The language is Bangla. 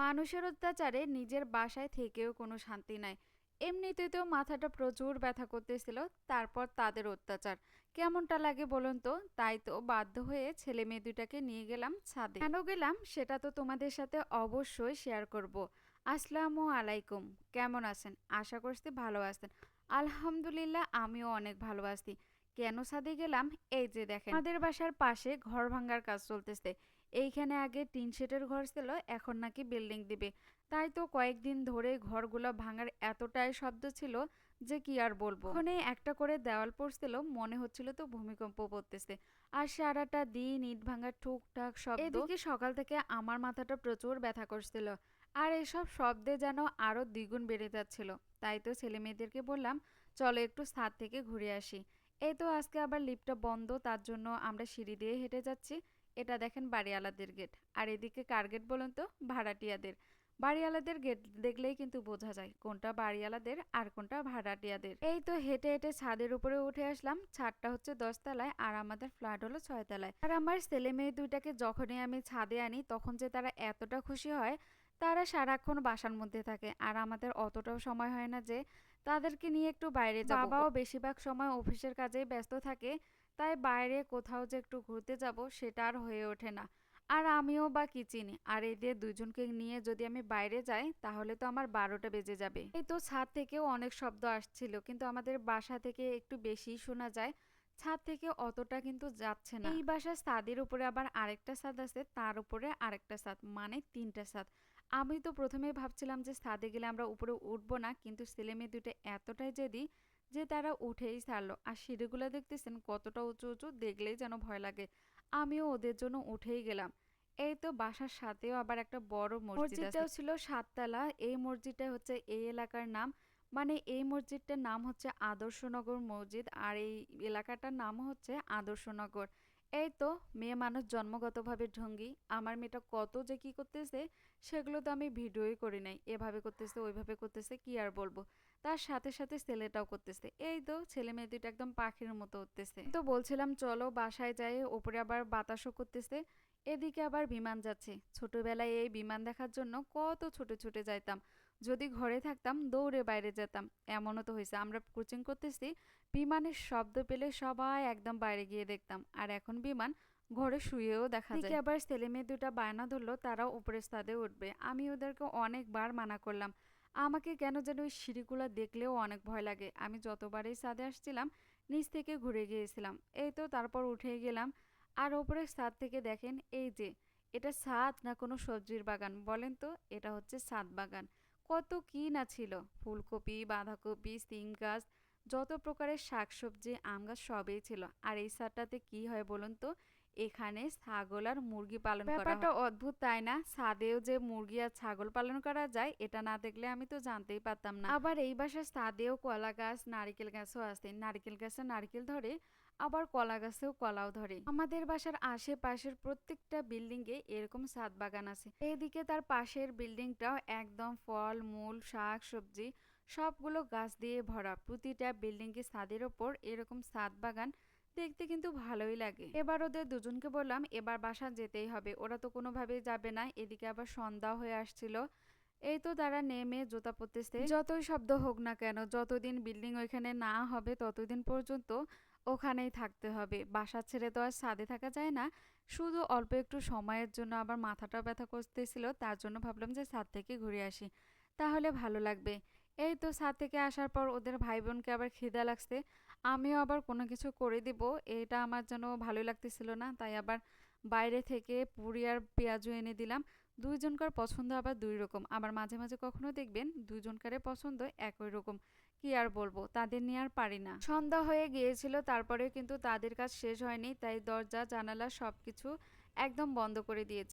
মানুষের অত্যাচারে নিজের বাসায় থেকেও কোনো শান্তি নাই। এমনিতেই তো মাথাটা প্রচুর ব্যথা করতেছিল, তারপর তাদের অত্যাচার। কেমনটা লাগে বলুন তো? তাই তো বাধ্য হয়ে ছেলে মেয়ে দুটাকে নিয়ে গেলাম ছাদে। কেন গেলাম সেটা তো তোমাদের সাথে অবশ্যই শেয়ার করব। আসসালামু আলাইকুম। কেমন আছেন? আশা করছি ভালো আছেন। আলহামদুলিল্লাহ আমিও অনেক ভালো আছি। কেন ছাদে গেলাম? এই যে দেখেন, আমাদের বাসার পাশে ঘর ভাঙার কাজ চলতেছে। এইখানে আগে টিন শেডের ঘর ছিল, এখন নাকি বিল্ডিং দিবে। তাই তো কয়েকদিন ধরে ঘরগুলো ভাঙার এতটাই শব্দ ছিল যে কি আর বলব। ওখানে একটা করে দেওয়াল পড়ছিল, মনে হচ্ছিল তো ভূমিকম্প পড়তেছে। আর সারাটা দিন ইট ভাঙার টুকটাক শব্দ। এদিকে সকাল থেকে আমার মাথাটা প্রচুর ব্যথা করছিল। আর এসব শব্দে যেন আরও দ্বিগুণ বেড়ে যাচ্ছিল। তাই তো ছেলে মেয়েদেরকে বললাম, চলো একটু ছাদ থেকে ঘুরে আসি। এই তো আজকে আবার লিফটটা বন্ধ, তার জন্য আমরা সিঁড়ি দিয়ে হেঁটে যাচ্ছি। এটা দেখেন বাড়িওয়ালাদের গেট আর এদিকে কার গেট বলুন তো? ভাড়াটিয়াদের। বাড়িওয়ালাদের গেট দেখলেই কিন্তু বোঝা যায় কোনটা বাড়িওয়ালাদের আর কোনটা ভাড়াটিয়াদের। এই তো হেঁটে হেঁটে ছাদের উপরে উঠে আসলাম। ছাদটা হচ্ছে দশতলায় আর আমাদের ফ্ল্যাট হলো ছয়তলায়। আর আমার ছেলে মেয়ে দুইটাকে যখনই আমি ছাদে আনি তখন যে তারা এতটা খুশি হয় তারা সারাক্ষণ বাসার মধ্যে থাকে। আর আমাদের অতটাও সময় হয় না যে তাদেরকে নিয়ে একটু বাইরে যাব। বাবাও বেশিরভাগ সময় অফিসের কাজেই ব্যস্ত থাকে। তাই বাইরে কোথাও যে একটু ঘুরতে যাব সেটা আর হয়ে ওঠে না। আর আমিও বা কি চিনি? আর এদের দুজনকে নিয়ে যদি আমি বাইরে যাই, তাহলে তো আমার বারোটা বেজে যাবে। এই তো ছাদ থেকেও অনেক শব্দ আসছিল, কিন্তু আমাদের বাসা থেকে একটু বেশি শোনা যায়। ছাদ থেকে অতটা কিন্তু যাচ্ছে না। এই বাসার ছাদের উপরে আবার আরেকটা ছাদ আছে, তার উপরে আরেকটা ছাদ মানে তিনটা ছাদ। আমি তো প্রথমে ভাবছিলাম যে ছাদে গেলে আমরা উপরে উঠবো না, কিন্তু ছেলে মেয়ে দুটো এতটাই জেদি যে তারা উঠেই ছাড়লো। আর সিঁড়িগুলো দেখতেছেন কতটা উঁচু উঁচু, দেখলেই যেন ভয় লাগে। আমিও ওদের জন্য উঠেই গেলাম। এই তো বাসার সাথেও আবার একটা বড় মসজিদটাও ছিল সাততলা। এই মসজিদটা হচ্ছে এই এলাকার নাম। মানে এই মসজিদটার নাম হচ্ছে আদর্শনগর মসজিদ। আর এই এলাকাটার নাম হচ্ছে আদর্শনগর এই তো, মেয়ে মানুষ জন্মগতভাবে ঢঙ্গি। আমার মেয়েটা কত যে কি করতেছে, সেগুলো তো আমি ভিডিওই করি নাই। এভাবে করতেছে, ওইভাবে করতেছে, কি আর বলব? তার সাথে সাথে ছেলেটাও করতেছে। এই তো, ছেলে মেয়ে দুইটা একদম পাখির মতো উঠতেছে তো বলছিলাম, চলো বাসায় যাই, ওপরে আবার বাতাসও করতেছে। এদিকে আবার বিমান যাচ্ছে। ছোটবেলায় এই বিমান দেখার জন্য কত ছোট ছুটে যাইতাম। যদি ঘরে থাকতাম দৌড়ে বাইরে যেতাম। এমনও তো হয়েছে। আমরা কোচিং করতেছি বিমানের শব্দ পেলে সবাই একদম বাইরে গিয়ে দেখতাম। আর এখন বিমান ঘরে শুয়েও দেখা যায়। আবার ছেলে মেয়ে দুটা বায়না ধরলো তারাও উপরে ছাদে উঠবে। আমি ওদেরকে অনেকবার মানা করলাম। আমাকে কেন যেন ওই সিঁড়িগুলো দেখলেও অনেক ভয় লাগে। আমি যতবারই ছাদে আসছিলাম নিচ থেকে ঘুরে গিয়েছিলাম। এই তো তারপর উঠে গেলাম। আর ওপরে ছাদ থেকে দেখেন এই যে এটা ছাদ না কোনো সবজির বাগান। বলেন তো এটা হচ্ছে ছাদ বাগান। কত কি না ছিল? ফুলকপি, বাঁধাকপি সিম গাছ, যত প্রকারের শাকসবজি, আম গাছ সবই ছিল। আর এই সারটাতে কি হয় বলুন তো? এখানে ছাগল আর মুরগি পালন করা ব্যাপারটা অদ্ভুত তাই না? ছাদেও যে মুরগি আর ছাগল পালন করা যায় এটা না দেখলে আমি তো জানতেই পারতাম না। আবার এই বাসার ছাদেও কলা গাছ নারিকেল গাছও আছে। নারিকেল গাছে নারিকেল ধরে আবার কলা গাছেও কলাও ধরে। আমাদের বাসার আশেপাশের প্রত্যেকটা বিল্ডিং এ এরকম ছাদ বাগান আছে। এইদিকে তার পাশের বিল্ডিংটাও একদম ফল মূল শাক সবজি সবগুলো গাছ দিয়ে ভরা। প্রতিটা বিল্ডিং এর ছাদের ওপর এরকম ছাদ বাগান দেখতে কিন্তু ভালোই লাগে। এবার ওদের দুজনকে বললাম, এবার বাসা যেতেই হবে। ওরা তো কোনোভাবেই যাবে না। এদিকে আবার সন্ধ্যা হয়ে আসছিল। এই তো তারা নেমে জুতা পরতেছে। যতই শব্দ হোক না কেন, যতদিন বিল্ডিং ওইখানে না হবে, ততদিন পর্যন্ত ওখানেই থাকতে হবে। বাসা ছেড়ে তো আর ছাদে থাকা যায় না। শুধু অল্প একটু সময়ের জন্য আবার মাথাটা ব্যথা করতেছিল। তার জন্য ভাবলাম যে ছাদ থেকে ঘুরে আসি। তাহলে ভালো লাগবে। এই তো ছাদ থেকে আসার পর ওদের ভাই বোনকে আবার খিদা লাগছে। আমিও আবার কোনো কিছু করে দিব, এটা আমার যেন ভালোই লাগতেছিল না, তাই আবার বাইরে থেকে পুরি আর পেঁয়াজও এনে দিলাম। দুইজনকার পছন্দ আবার দুই রকম, আবার মাঝে মাঝে কখনো দেখবেন দুইজনকারে পছন্দ একই রকম। কি আর বলব, তাদের নিয়ে আর পারি না। সন্ধ্যা হয়ে গিয়েছিল, তারপরেও কিন্তু তাদের কাজ শেষ হয়নি, তাই দরজা, জানালা সবকিছু একদম বন্ধ করে দিয়েছে।